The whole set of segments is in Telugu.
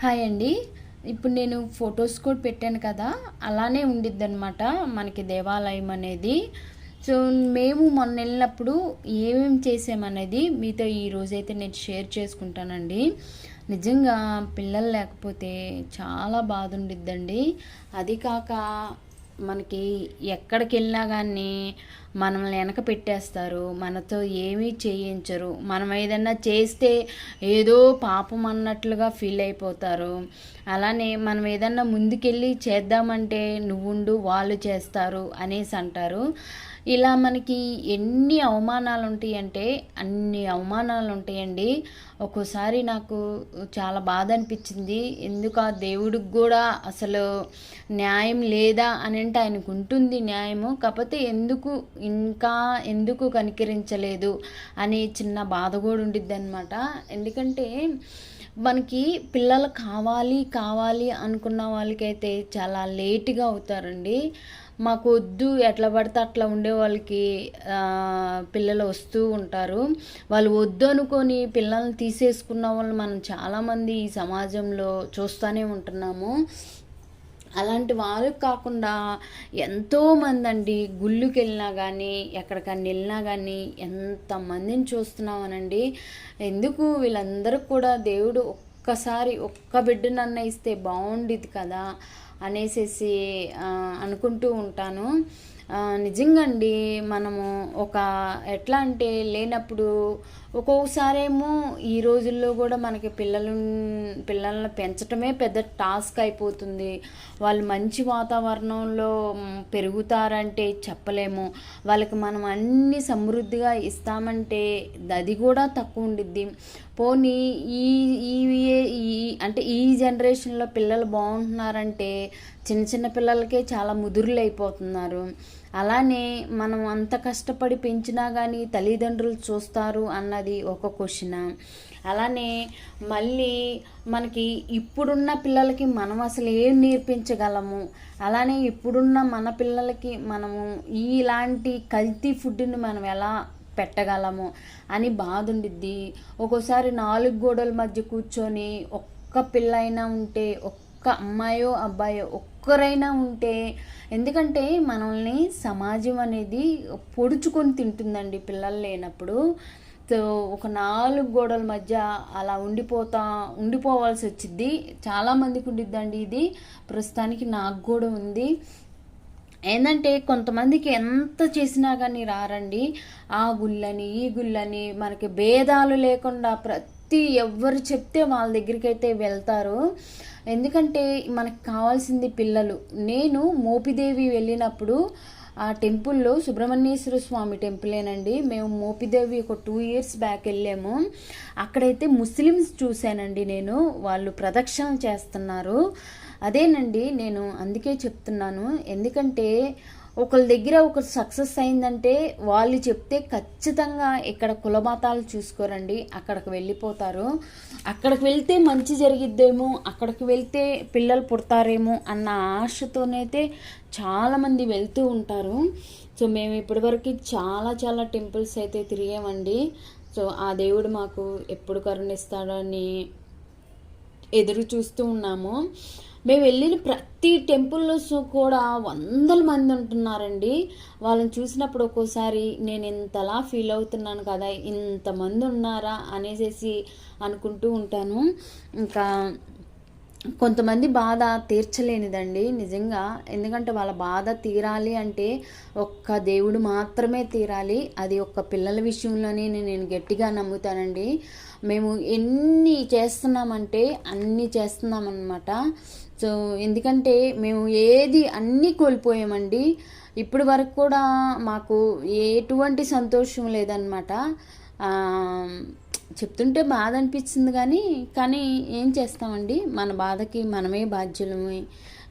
హాయ్ అండి. ఇప్పుడు నేను ఫొటోస్ కూడా పెట్టాను కదా అలానే ఉండిద్ది అనమాట మనకి దేవాలయం అనేది. సో మేము మొన్న వెళ్ళినప్పుడు ఏమేమి చేసామనేది మీతో ఈ రోజైతే నేను షేర్ చేసుకుంటానండి. నిజంగా పిల్లలు లేకపోతే చాలా బాధ ఉండిద్దండి. అది కాక మనకి ఎక్కడికి వెళ్ళినా కానీ మనల్ని వెనక పెట్టేస్తారు. మనతో ఏమీ చేయించరు. మనం ఏదన్నా చేస్తే ఏదో పాపం అన్నట్లుగా ఫీల్ అయిపోతారు. అలానే మనం ఏదన్నా ముందుకెళ్ళి చేద్దామంటే నువ్వుండు వాళ్ళు చేస్తారు అనేసి అంటారు. ఇలా మనకి ఎన్ని అవమానాలు ఉంటాయంటే అన్ని అవమానాలు ఉంటాయండి ఒక్కోసారి నాకు చాలా బాధ అనిపించింది ఎందుకు ఆ దేవుడికి కూడా అసలు న్యాయం లేదా అని అంటే ఆయనకు ఉంటుంది న్యాయము. కాకపోతే ఎందుకు ఇంకా ఎందుకు కనికరించలేదు అని చిన్న బాధ కూడా ఉండిద్ది అనమాట ఎందుకంటే మనకి పిల్లలు కావాలి కావాలి అనుకున్న వాళ్ళకైతే చాలా లేట్గా అవుతారండి. మాకు వద్దు ఎట్లా పడితే అట్లా ఉండే వాళ్ళకి పిల్లలు వస్తూ ఉంటారు. వాళ్ళు వద్దు అనుకొని పిల్లల్ని తీసేసుకున్న వాళ్ళు మనం చాలామంది ఈ సమాజంలో చూస్తూనే ఉంటున్నాము. అలాంటి వాళ్ళకి కాకుండా ఎంతోమంది అండి గుళ్ళుకి వెళ్ళినా కానీ ఎక్కడికన్నా వెళ్ళినా కానీ ఎంతమందిని చూస్తున్నామనండి. ఎందుకు వీళ్ళందరూ కూడా దేవుడు ఒక్కసారి ఒక్క బిడ్డనన్న ఇస్తే బాగుండేది కదా. అనేసేసి అనుకుంటూ ఉంటాను. నిజంగా అండి మనము ఒక ఎట్లా అంటే లేనప్పుడు ఒక్కొక్కసారేమో ఈ రోజుల్లో కూడా మనకి పిల్లలు పిల్లల్ని పెంచటమే పెద్ద టాస్క్ అయిపోతుంది. వాళ్ళు మంచి వాతావరణంలో పెరుగుతారంటే చెప్పలేము. వాళ్ళకి మనం అన్ని సమృద్ధిగా ఇస్తామంటే అది కూడా తక్కువ ఉండిద్ది. పోనీ ఈ ఈ అంటే ఈ జనరేషన్లో పిల్లలు బాగుంటున్నారంటే చిన్న చిన్న పిల్లలకే చాలా ముదురులు అయిపోతున్నారు అలానే మనం అంత కష్టపడి పెంచినా కానీ తల్లిదండ్రులు చూస్తారు అన్నది ఒక క్వశ్చన్. అలానే మళ్ళీ మనకి ఇప్పుడున్న పిల్లలకి మనం అసలు ఏం నేర్పించగలము? అలానే ఇప్పుడున్న మన పిల్లలకి మనము ఇలాంటి కల్తీ ఫుడ్ని మనం ఎలా పెట్టగలము అని బాధ ఉండిద్ది ఒక్కోసారి నాలుగు గోడల మధ్య కూర్చొని ఒక్క పిల్ల అయినా ఉంటే ఒక్క అమ్మాయో అబ్బాయో ఒక్కరైనా ఉంటే ఎందుకంటే మనల్ని సమాజం అనేది పొడుచుకొని తింటుందండి పిల్లలు లేనప్పుడు. సో ఒక నాలుగు గోడల మధ్య అలా ఉండిపోతా ఉండిపోవాల్సి వచ్చింది చాలామందికి ఉండిద్దండి ఇది. ప్రస్తుతానికి నాకు కూడా ఉంది. ఏంటంటే కొంతమందికి ఎంత చేసినా కానీ రారండి. ఆ గుళ్ళని ఈ గుళ్ళని మనకి భేదాలు లేకుండా ప్రతి ప్రతి ఎవరు చెప్తే వాళ్ళ దగ్గరికి అయితే వెళ్తారు. ఎందుకంటే మనకు కావాల్సింది పిల్లలు. నేను మోపిదేవి వెళ్ళినప్పుడు ఆ టెంపుల్లో సుబ్రహ్మణ్యేశ్వర స్వామి టెంపులేనండి. మేము మోపిదేవి ఒక టూ ఇయర్స్ బ్యాక్ వెళ్ళాము. అక్కడైతే ముస్లిమ్స్ చూశానండి నేను. వాళ్ళు ప్రదక్షిణ చేస్తున్నారు. అదేనండి నేను అందుకే చెప్తున్నాను. ఎందుకంటే ఒకరి దగ్గర ఒకరు సక్సెస్ అయిందంటే వాళ్ళు చెప్తే ఖచ్చితంగా ఇక్కడ కులమతాలు చూసుకోరండి అక్కడికి వెళ్ళిపోతారు. అక్కడికి వెళ్తే మంచి జరిగిద్దేమో అక్కడికి వెళ్తే పిల్లలు పుడతారేమో అన్న ఆశతోనైతే చాలామంది వెళ్తూ ఉంటారు. సో మేము ఇప్పటివరకు చాలా చాలా టెంపుల్స్ అయితే తిరిగామండి. సో ఆ దేవుడు మాకు ఎప్పుడు కరుణిస్తాడని ఎదురు చూస్తూ ఉన్నాము. మేము వెళ్ళిన ప్రతి టెంపుల్లో కూడా వందల మంది ఉంటున్నారండి. వాళ్ళని చూసినప్పుడు ఒక్కోసారి నేను ఇంతలా ఫీల్ అవుతున్నాను కదా ఇంతమంది ఉన్నారా అనేసి అనుకుంటూ ఉంటాను. ఇంకా కొంతమంది బాధ తీర్చలేనిదండి నిజంగా. ఎందుకంటే వాళ్ళ బాధ తీరాలి అంటే ఒక్క దేవుడు మాత్రమే తీరాలి. అది ఒక్క పిల్లల విషయంలోనే నేను గట్టిగా నమ్ముతానండి. మేము ఎన్ని చేస్తున్నామంటే అన్నీ చేస్తున్నామన్నమాట. సో ఎందుకంటే మేము ఏది అన్నీ కోల్పోయామండి. ఇప్పటి వరకు కూడా మాకు ఎటువంటి సంతోషం లేదనమాట చెప్తుంటే బాధ అనిపించింది కానీ కానీ ఏం చేస్తామండి? మన బాధకి మనమే బాధ్యులమే.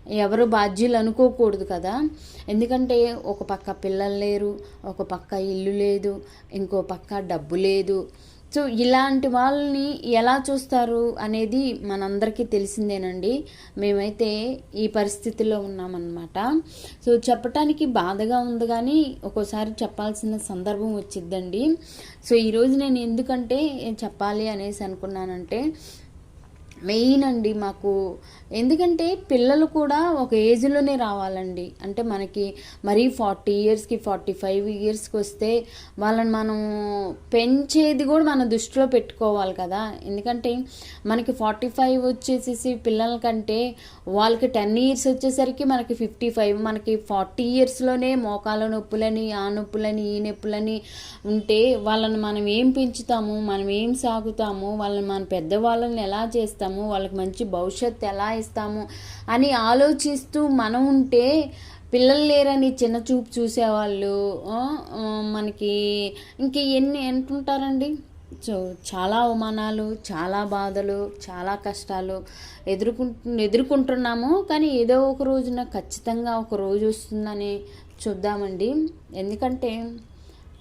ఎవరు బాధ్యులు అనుకోకూడదు కదా. ఎందుకంటే ఒక పక్క పిల్లలు లేరు ఒక పక్క ఇల్లు లేదు ఇంకో పక్క డబ్బు లేదు. సో ఇలాంటి వాళ్ళని ఎలా చూస్తారు అనేది మనందరికీ తెలిసిందేనండి. మేమైతే ఈ పరిస్థితిలో ఉన్నామన్నమాట. సో చెప్పటానికి బాధగా ఉంది కానీ ఒక్కోసారి చెప్పాల్సిన సందర్భం వచ్చిద్దండి. సో ఈరోజు నేను ఎందుకంటే చెప్పాలి అనేసి అనుకున్నానంటే మెయిన్ అండి మాకు. ఎందుకంటే పిల్లలు కూడా ఒక ఏజ్లోనే రావాలండి. అంటే మనకి మరీ ఫార్టీ ఇయర్స్కి ఫార్టీ ఫైవ్ ఇయర్స్కి వస్తే వాళ్ళని మనం పెంచేది కూడా మన దృష్టిలో పెట్టుకోవాలి కదా. ఎందుకంటే మనకి ఫార్టీ ఫైవ్ వచ్చేసేసి పిల్లల కంటే వాళ్ళకి టెన్ ఇయర్స్ వచ్చేసరికి మనకి ఫిఫ్టీ ఫైవ్ మనకి ఫార్టీ ఇయర్స్లోనే మోకాల నొప్పులని ఆ నొప్పులని ఈ నొప్పులని ఉంటే వాళ్ళని మనం ఏం పెంచుతాము మనం ఏం సాగుతాము వాళ్ళని మన పెద్దవాళ్ళని ఎలా చేస్తాము వాళ్ళకి మంచి భవిష్యత్తు ఎలా ఇస్తాము అని ఆలోచిస్తూ మనం ఉంటే పిల్లలు లేరని చిన్న చూపు చూసేవాళ్ళు మనకి ఇంక ఎన్ని ఎంటుంటారండి సో చాలా అవమానాలు చాలా బాధలు చాలా కష్టాలు ఎదుర్కొంటు ఎదుర్కొంటున్నాము. కానీ ఏదో ఒక రోజున ఖచ్చితంగా ఒక రోజు వస్తుందని చూద్దామండి. ఎందుకంటే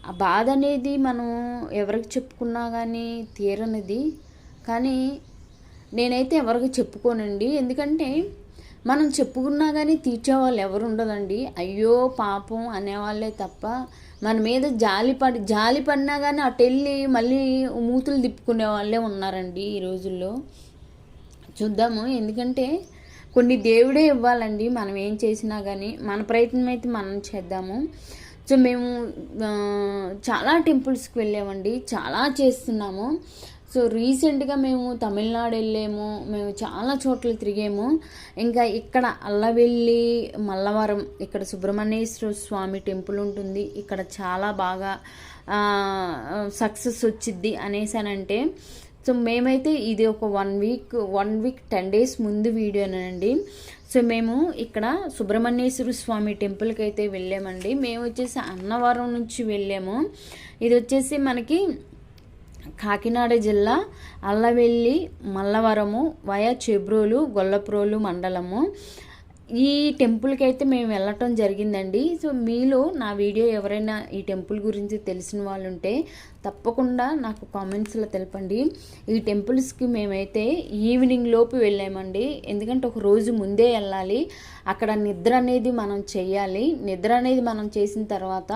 ఆ బాధ అనేది మనం ఎవరికి చెప్పుకున్నా కానీ తీరనిది. కానీ నేనైతే ఎవరికి చెప్పుకోనండి. ఎందుకంటే మనం చెప్పుకున్నా కానీ తీర్చేవాళ్ళు ఎవరు ఉండదండి అయ్యో పాపం అనేవాళ్ళే తప్ప మన మీద జాలి పడి జాలి పడినా కానీ అటు వెళ్ళి మళ్ళీ మూతులు తిప్పుకునే వాళ్ళే ఉన్నారండి ఈ రోజుల్లో. చూద్దాము. ఎందుకంటే కొన్ని దేవుడే ఇవ్వాలండి. మనం ఏం చేసినా కానీ మన ప్రయత్నం అయితే మనం చేద్దాము. సో మేము చాలా టెంపుల్స్కి వెళ్ళామండి. చాలా చేస్తున్నాము. సో రీసెంట్గా మేము తమిళనాడు వెళ్ళాము. మేము చాలా చోట్ల తిరిగాము. ఇంకా ఇక్కడ అల్లవెల్లి మల్లవరం ఇక్కడ సుబ్రహ్మణ్యేశ్వర స్వామి టెంపుల్ ఉంటుంది. ఇక్కడ చాలా బాగా సక్సెస్ వచ్చిద్ది అనేసానంటే. సో మేమైతే ఇది ఒక one week one week ten days ముందు వీడియోనండి. సో మేము ఇక్కడ సుబ్రహ్మణ్యేశ్వర స్వామి టెంపుల్కి అయితే వెళ్ళామండి. మేము వచ్చేసి అన్నవరం నుంచి వెళ్ళాము. ఇది వచ్చేసి మనకి కాకినాడ జిల్లా అల్లవెల్లి మల్లవరము వయా చెబ్రోలు గొల్లప్రోలు మండలము. ఈ టెంపుల్కి అయితే మేము వెళ్ళటం జరిగిందండి. సో మీలో నా వీడియో ఎవరైనా ఈ టెంపుల్ గురించి తెలిసిన వాళ్ళు ఉంటే తప్పకుండా నాకు కామెంట్స్లో తెలపండి. ఈ టెంపుల్స్కి మేమైతే ఈవినింగ్ లోపు వెళ్ళామండి. ఎందుకంటే ఒక రోజు ముందే వెళ్ళాలి. అక్కడ నిద్ర అనేది మనం చేయాలి. నిద్ర అనేది మనం చేసిన తర్వాత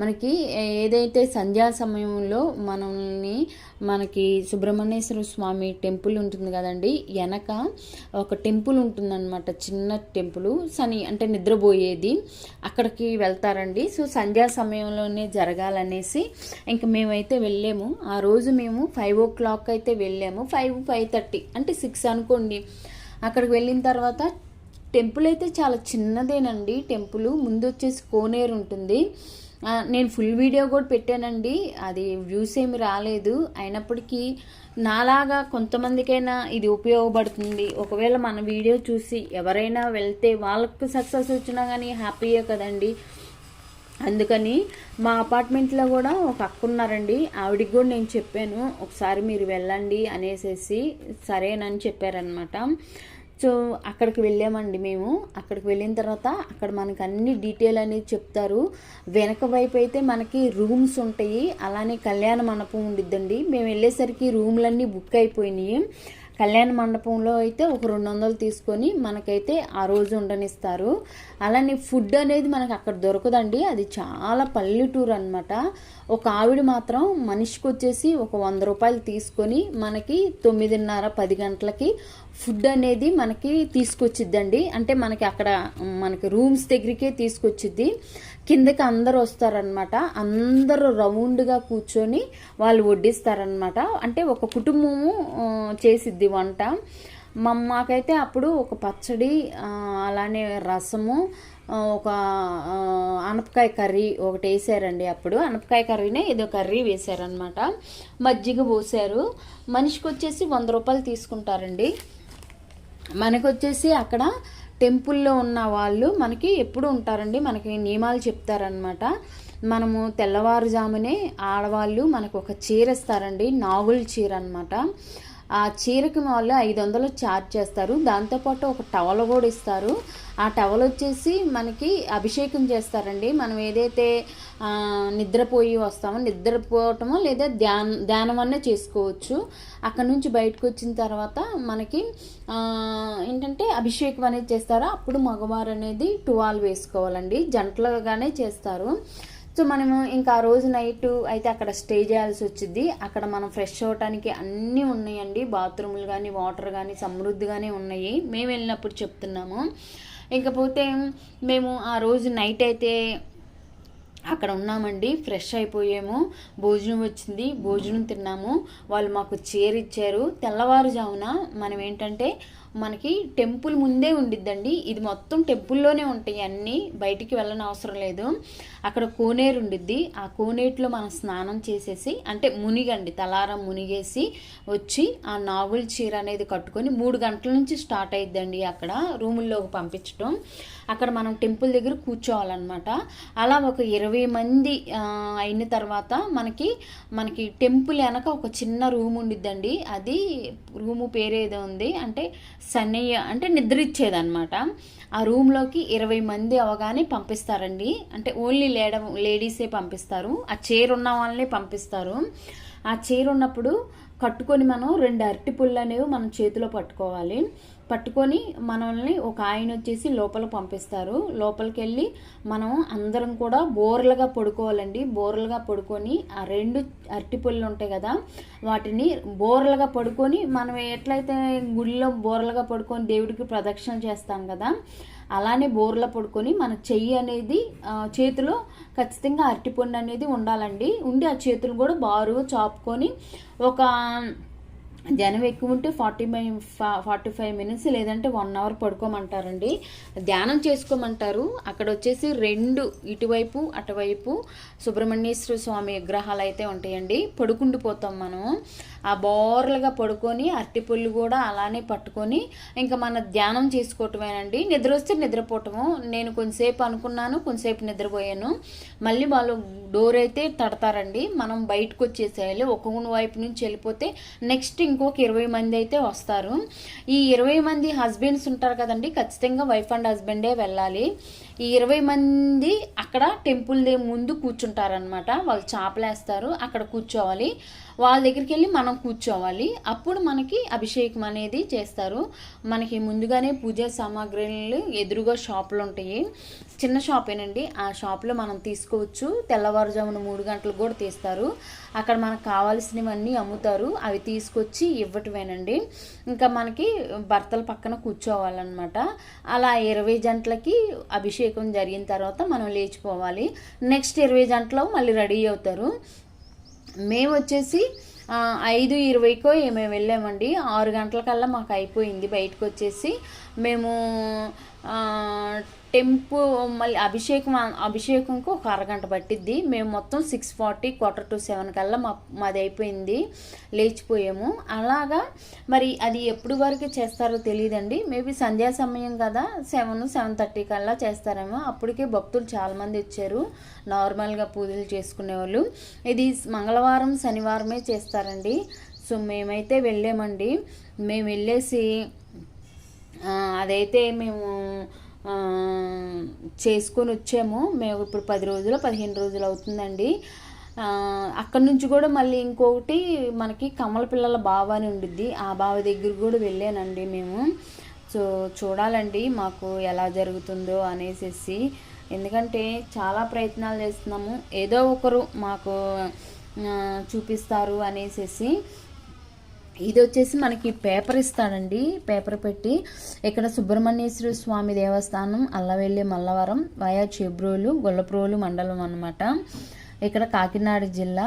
మనకి ఏదైతే సంధ్యా సమయంలో మనల్ని మనకి సుబ్రహ్మణ్యేశ్వర స్వామి టెంపుల్ ఉంటుంది కదండి. వెనక ఒక టెంపుల్ ఉంటుందన్నమాట. చిన్న టెంపుల్ సని అంటే నిద్రపోయేది. అక్కడికి వెళ్తారండి. సో సంధ్యా సమయంలోనే జరగాలనేసి ఇంక మేమైతే అయితే వెళ్ళాము. ఆ రోజు మేము ఫైవ్ ఓ క్లాక్ అయితే వెళ్ళాము. ఫైవ్ ఫైవ్ థర్టీ అంటే సిక్స్ అనుకోండి. అక్కడికి వెళ్ళిన తర్వాత టెంపుల్ అయితే చాలా చిన్నదేనండి. టెంపుల్ ముందు వచ్చేసి కోనేరు ఉంటుంది. నేను ఫుల్ వీడియో కూడా పెట్టానండి. అది వ్యూస్ ఏమి రాలేదు. అయినప్పటికీ నాలాగా కొంతమందికైనా ఇది ఉపయోగపడుతుంది. ఒకవేళ మన వీడియో చూసి ఎవరైనా వెళ్తే వాళ్ళకు సక్సెస్ వచ్చినా కానీ హ్యాపీయే కదండి. అందుకని మా అపార్ట్మెంట్లో కూడా ఒక అక్క ఉన్నారండి. ఆవిడకి కూడా నేను చెప్పాను ఒకసారి మీరు వెళ్ళండి అనేసేసి సరేనని చెప్పారనమాట సో అక్కడికి వెళ్ళామండి మేము. అక్కడికి వెళ్ళిన తర్వాత అక్కడ మనకు అన్ని డీటెయిల్ అనేది చెప్తారు. వెనక వైపు అయితే మనకి రూమ్స్ ఉంటాయి. అలానే కళ్యాణ మండపం ఉండిద్దండి. మేము వెళ్ళేసరికి రూమ్లన్నీ బుక్ అయిపోయినాయి. కళ్యాణ మండపంలో అయితే ఒక రెండు వందలు తీసుకొని మనకైతే ఆ రోజు ఉండనిస్తారు. అలానే ఫుడ్ అనేది మనకు అక్కడ దొరకదండి. అది చాలా పల్లెటూరు అనమాట ఒక ఆవిడ మాత్రం మనిషికి వచ్చేసి ఒక వంద రూపాయలు తీసుకొని మనకి తొమ్మిదిన్నర పది గంటలకి ఫుడ్ అనేది మనకి తీసుకొచ్చిద్దండి. అంటే మనకి అక్కడ మనకి రూమ్స్ దగ్గరికే తీసుకొచ్చిద్ది. కిందకి అందరు వస్తారనమాట అందరూ రౌండ్గా కూర్చొని వాళ్ళు వడ్డిస్తారనమాట అంటే ఒక కుటుంబము చేసిద్ది వంట. మా మాకైతే అప్పుడు ఒక పచ్చడి అలానే రసము ఒక అనపకాయ కర్రీ ఒకటి వేసారండి అప్పుడు. అనపకాయ కర్రీనే ఏదో కర్రీ వేసారనమాట మజ్జిగ పోసారు. మనిషికి వచ్చేసి వంద రూపాయలు తీసుకుంటారండి. మనకు వచ్చేసి అక్కడ టెంపుల్లో ఉన్న వాళ్ళు మనకి ఎప్పుడు ఉంటారండి? మనకి నియమాలు చెప్తారనమాట మనము తెల్లవారుజామునే ఆడవాళ్ళు మనకు ఒక చీర ఇస్తారండి. నాగుల చీర అనమాట ఆ చీరకి వాళ్ళు ఐదు వందలు ఛార్జ్ చేస్తారు దాంతోపాటు ఒక టవల్ కూడా ఇస్తారు. ఆ టవల్ వచ్చేసి మనకి అభిషేకం చేస్తారండి. మనం ఏదైతే నిద్రపోయి వస్తామో నిద్రపోవటమో లేదా ధ్యానం ధ్యానం అన్న చేసుకోవచ్చు. అక్కడ నుంచి బయటకు వచ్చిన తర్వాత మనకి ఏంటంటే అభిషేకం అనేది చేస్తారు. అప్పుడు మగవారు అనేది టువాల్ వేసుకోవాలండి. జంటలుగానే చేస్తారు. సో మనము ఇంకా ఆ రోజు నైట్ అయితే అక్కడ స్టే చేయాల్సి వచ్చింది అక్కడ మనం ఫ్రెష్ అవ్వటానికి అన్నీ ఉన్నాయండి. బాత్రూములు కానీ వాటర్ కానీ సమృద్ధిగానే ఉన్నాయి. మేము వెళ్ళినప్పుడు చెప్తున్నాము. ఇంకపోతే మేము ఆ రోజు నైట్ అయితే అక్కడ ఉన్నామండి. ఫ్రెష్ అయిపోయాము. భోజనం వచ్చింది. భోజనం తిన్నాము. వాళ్ళు మాకు చీర ఇచ్చారు. తెల్లవారుజామున మనం ఏంటంటే మనకి టెంపుల్ ముందే ఉండిద్దండి. ఇది మొత్తం టెంపుల్లోనే ఉంటాయి అన్నీ. బయటికి వెళ్ళని అవసరం లేదు. అక్కడ కోనేరు ఉండిద్ది. ఆ కోనేటిలో మనం స్నానం చేసేసి అంటే మునిగండి తలారం మునిగేసి వచ్చి ఆ నాగుల చీర అనేది కట్టుకొని మూడు గంటల నుంచి స్టార్ట్ అయిద్దండి అక్కడ రూముల్లోకి పంపించడం అక్కడ మనం టెంపుల్ దగ్గర కూర్చోవాలన్నమాట. అలా ఒక ఇరవై మంది అయిన తర్వాత మనకి మనకి టెంపుల్ వెనక ఒక చిన్న రూమ్ ఉండిద్దండి. అది రూము పేరేదో ఉంది. అంటే సన్నయ్య అంటే నిద్ర ఇచ్చేదనమాట ఆ రూమ్లోకి ఇరవై మంది అవగానే పంపిస్తారండి. అంటే ఓన్లీ లేడ లేడీసే పంపిస్తారు. ఆ చైర్ ఉన్న వాళ్ళనే పంపిస్తారు. ఆ చైర్ ఉన్నప్పుడు కట్టుకొని మనం రెండు అరటి పుల్లనేవి మనం చేతిలో పట్టుకోవాలి. పట్టుకొని మనల్ని ఒక ఆయన వచ్చేసి లోపల పంపిస్తారు. లోపలికి వెళ్ళి మనం అందరం కూడా బోర్లుగా పడుకోవాలండి. బోర్లుగా పడుకొని ఆ రెండు అరటిపళ్ళు ఉంటాయి కదా వాటిని బోర్లుగా పడుకొని మనం ఎట్లయితే గుడిలో బోర్లుగా పడుకొని దేవుడికి ప్రదక్షిణ చేస్తాం కదా అలానే బోర్ల పడుకొని మన చెయ్యి అనేది చేతిలో ఖచ్చితంగా అరటిపండు అనేది ఉండాలండి. ఉండి ఆ చేతులు కూడా బారుగా చాపుకొని ఒక ధ్యానం ఎక్కువ ఉంటే forty five forty five minutes లేదంటే వన్ అవర్ పడుకోమంటారండి. ధ్యానం చేసుకోమంటారు. అక్కడ వచ్చేసి రెండు ఇటువైపు అటువైపు సుబ్రహ్మణ్యేశ్వర స్వామి విగ్రహాలు అయితే ఉంటాయండి. పడుకుండిపోతాం మనం. ఆ బోర్లుగా పడుకొని అరటిపళ్ళు కూడా అలానే పట్టుకొని ఇంకా మన ధ్యానం చేసుకోవటమేనండి. నిద్ర వస్తే నిద్రపోవటము నేను కొంతసేపు అనుకున్నాను కొంతసేపు నిద్రపోయాను. మళ్ళీ వాళ్ళు డోర్ అయితే తడతారండి. మనం బయటకు వచ్చేసేయాలి ఒక వైపు నుంచి వెళ్ళిపోతే నెక్స్ట్ ఇంకొక ఇరవై మంది అయితే వస్తారు. ఈ ఇరవై మంది హస్బెండ్స్ ఉంటారు కదండి ఖచ్చితంగా వైఫ్ అండ్ హస్బెండే వెళ్ళాలి. ఈ ఇరవై మంది అక్కడ టెంపుల్ ముందు కూర్చుంటారనమాట వాళ్ళు చేపలేస్తారు అక్కడ కూర్చోవాలి. వాళ్ళ దగ్గరికి వెళ్ళి మనం కూర్చోవాలి. అప్పుడు మనకి అభిషేకం అనేది చేస్తారు. మనకి ముందుగానే పూజా సామాగ్రిలు ఎదురుగా షాపులు ఉంటాయి. చిన్న షాపేనండి. ఆ షాప్లో మనం తీసుకోవచ్చు. తెల్లవారుజామున మూడు గంటలకు కూడా తీస్తారు. అక్కడ మనకు కావాల్సినవన్నీ అమ్ముతారు. అవి తీసుకొచ్చి ఇవ్వటమేనండి. ఇంకా మనకి భర్తల పక్కన కూర్చోవాలన్నమాట. అలా ఇరవై గంటలకి అభిషేకం జరిగిన తర్వాత మనం లేచిపోవాలి. నెక్స్ట్ ఇరవై గంటలు మళ్ళీ రెడీ అవుతారు. మేము వచ్చేసి ఐదు ఇరవైకో మేము వెళ్ళామండి. ఆరు గంటలకల్లా మాకు అయిపోయింది బయటకు వచ్చేసి మేము టెంపు మళ్ళీ అభిషేకం అభిషేకంకు ఒక అరగంట పట్టిద్ది. మేము మొత్తం six forty quarter to seven కల్లా మా మాది అయిపోయింది. లేచిపోయాము. అలాగా మరి అది ఎప్పుడు వరకు చేస్తారో తెలియదండి మేబీ సంధ్యా సమయం కదా సెవెన్ సెవెన్ థర్టీ కల్లా చేస్తారేమో. అప్పటికే భక్తులు చాలామంది వచ్చారు. నార్మల్గా పూజలు చేసుకునేవాళ్ళు. ఇది మంగళవారం శనివారమే చేస్తారండి. సో మేమైతే వెళ్ళామండి. మేము వెళ్ళేసి అదైతే మేము చేసుకొని వచ్చాము. మేము ఇప్పుడు పది రోజులు పదిహేను రోజులు అవుతుందండి. అక్కడ నుంచి కూడా మళ్ళీ ఇంకొకటి మనకి కమల పిల్లల బావ అని ఉండిద్ది. ఆ బావ దగ్గర కూడా వెళ్ళానండి మేము. సో చూడాలండి మాకు ఎలా జరుగుతుందో అనేసి ఎందుకంటే చాలా ప్రయత్నాలు చేస్తున్నాము. ఏదో ఒకరు మాకు చూపిస్తారు అనేసి ఇది వచ్చేసి మనకి పేపర్ ఇస్తాడండి. పేపర్ పెట్టి ఇక్కడ సుబ్రహ్మణ్యేశ్వర స్వామి దేవస్థానం అల్లవెల్లి మల్లవరం వయా చెబ్రోలు గొల్లప్రోలు మండలం అనమాట ఇక్కడ కాకినాడ జిల్లా.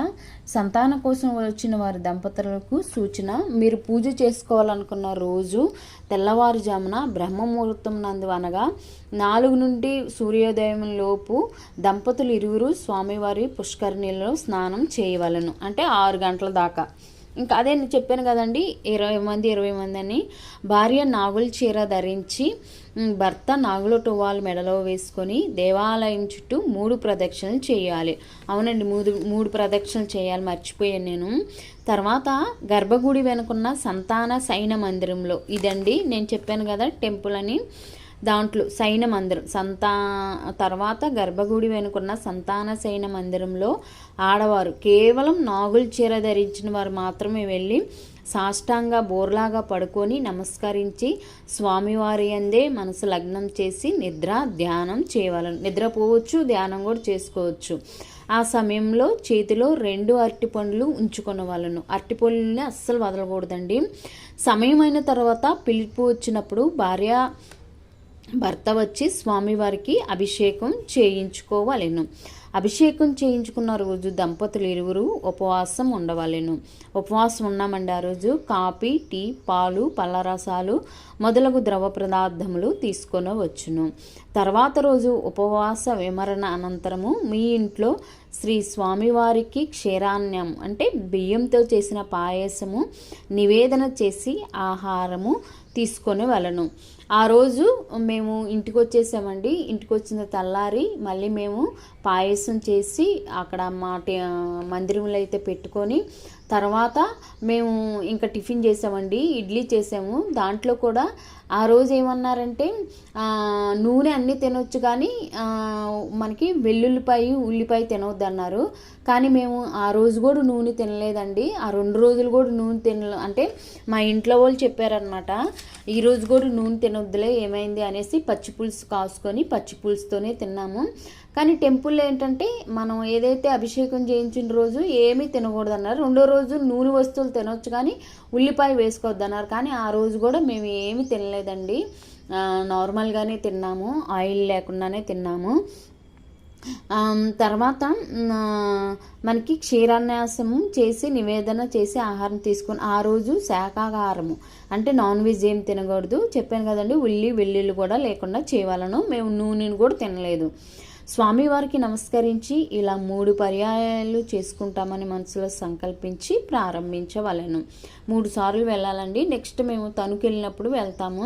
సంతానం కోసం వచ్చిన వారి దంపతులకు సూచన మీరు పూజ చేసుకోవాలనుకున్న రోజు తెల్లవారుజామున బ్రహ్మముహూర్తం నందు అనగా నాలుగు నుండి సూర్యోదయం లోపు దంపతులు ఇరువురు స్వామివారి పుష్కరిణిలో స్నానం చేయవలను. అంటే ఆరు గంటల దాకా. ఇంకా అదే నేను చెప్పాను కదండి ఇరవై మంది ఇరవై మంది అని. భార్య నాగుల చీర ధరించి భర్త నాగుల టువాల్ మెడలో వేసుకొని దేవాలయం చుట్టూ మూడు ప్రదక్షిణలు చేయాలి. అవునండి మూడు మూడు ప్రదక్షిణలు చేయాలి మర్చిపోయాను నేను. తర్వాత గర్భగుడి వెనుకున్న సంతాన సైన మందిరంలో. ఇదండి నేను చెప్పాను కదా టెంపుల్ అని. దాంట్లో సైన మందిరం. సంతా తర్వాత గర్భగుడి వెనుకున్న సంతాన సైన మందిరంలో ఆడవారు. కేవలం నాగుల చీర ధరించిన వారు మాత్రమే వెళ్ళి సాష్టాంగ బోర్లాగా పడుకొని నమస్కరించి స్వామివారి అందే మనసు లగ్నం చేసి నిద్ర ధ్యానం చేయవలను నిద్రపోవచ్చు ధ్యానం కూడా చేసుకోవచ్చు. ఆ సమయంలో చేతిలో రెండు అరటి పండ్లు ఉంచుకున్న వాళ్ళను. అరటి పండ్లని అస్సలు వదలకూడదండి. సమయమైన తర్వాత పిలుపు వచ్చినప్పుడు భార్య భర్త వచ్చి స్వామివారికి అభిషేకం చేయించుకోవాలను. అభిషేకం చేయించుకున్న రోజు దంపతులు ఇరువురు ఉపవాసం ఉండవలెను. ఉపవాసం ఉన్నామండి ఆ రోజు కాఫీ టీ పాలు పళ్ళరసాలు మొదలగు ద్రవ పదార్థములు తీసుకొని వచ్చును తర్వాత రోజు ఉపవాస విమరణ అనంతరము మీ ఇంట్లో శ్రీ స్వామివారికి క్షీరాన్యం అంటే బియ్యంతో చేసిన పాయసము నివేదన చేసి ఆహారము తీసుకొని వెళ్ళను ఆ రోజు మేము ఇంటికి వచ్చేసామండి ఇంటికి వచ్చిన తెల్లారి మళ్ళీ మేము పాయసం చేసి అక్కడ మా మందిరంలో అయితే పెట్టుకొని తర్వాత మేము ఇంకా టిఫిన్ చేసామండి. ఇడ్లీ చేసాము. దాంట్లో కూడా ఆ రోజు ఏమన్నారంటే నూనె అన్నీ తినొచ్చు కానీ మనకి వెల్లుల్లిపాయ ఉల్లిపాయ తినవద్దు అన్నారు కానీ మేము ఆ రోజు కూడా నూనె తినలేదండి. ఆ రెండు రోజులు కూడా నూనె తినలే అంటే మా ఇంట్లో వాళ్ళు చెప్పారనమాట ఈరోజు కూడా నూనె తినొద్దులే ఏమైంది అనేసి పచ్చి పులుసు కాసుకొని పచ్చి పులుసుతోనే తిన్నాము. కానీ టెంపుల్లో ఏంటంటే మనం ఏదైతే అభిషేకం చేయించిన రోజు ఏమీ తినకూడదు అన్నారు రెండో రోజు నూనె వస్తువులు తినొచ్చు కానీ ఉల్లిపాయ వేసుకోవద్దు అన్నారు కానీ ఆ రోజు కూడా మేము ఏమీ తినలేదండి. నార్మల్గానే తిన్నాము. ఆయిల్ లేకుండానే తిన్నాము. తర్వాత మనకి క్షీరాన్యాసము చేసి నివేదన చేసి ఆహారం తీసుకొని ఆ రోజు శాఖాహారము. అంటే నాన్ వెజ్ ఏం తినకూడదు. చెప్పాను కదండి ఉల్లి వెల్లుల్లి కూడా లేకుండా చేయవలను. మేము నూనెను కూడా తినలేదు. స్వామివారికి నమస్కరించి ఇలా మూడు పర్యాయాలు చేసుకుంటామని మనసులో సంకల్పించి ప్రారంభించవలను. మూడు సార్లు వెళ్ళాలండి. నెక్స్ట్ మేము తణుకు వెళ్ళినప్పుడు వెళ్తాము.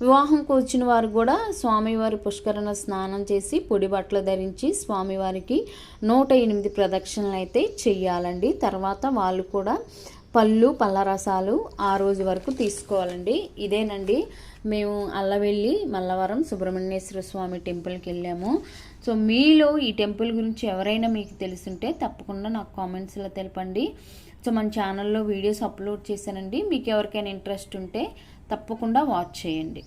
వివాహంకు వచ్చిన వారు కూడా స్వామివారి పుష్కరణ స్నానం చేసి పొడి బట్టలు ధరించి స్వామివారికి నూట ఎనిమిది ప్రదక్షిణలు అయితే చెయ్యాలండి. తర్వాత వాళ్ళు కూడా పళ్ళు పళ్ళరసాలు ఆ రోజు వరకు తీసుకోవాలండి. ఇదేనండి. మేము అల్లవెల్లి మల్లవరం సుబ్రహ్మణ్యేశ్వర స్వామి టెంపుల్కి వెళ్ళాము. సో మీలో ఈ టెంపుల్ గురించి ఎవరైనా మీకు తెలుసుంటే తప్పకుండా నాకు కామెంట్స్లో తెలపండి. సో మన ఛానల్లో వీడియోస్ అప్లోడ్ చేశానండి. మీకు ఎవరికైనా ఇంట్రెస్ట్ ఉంటే తప్పకుండా వాచ్ చేయండి.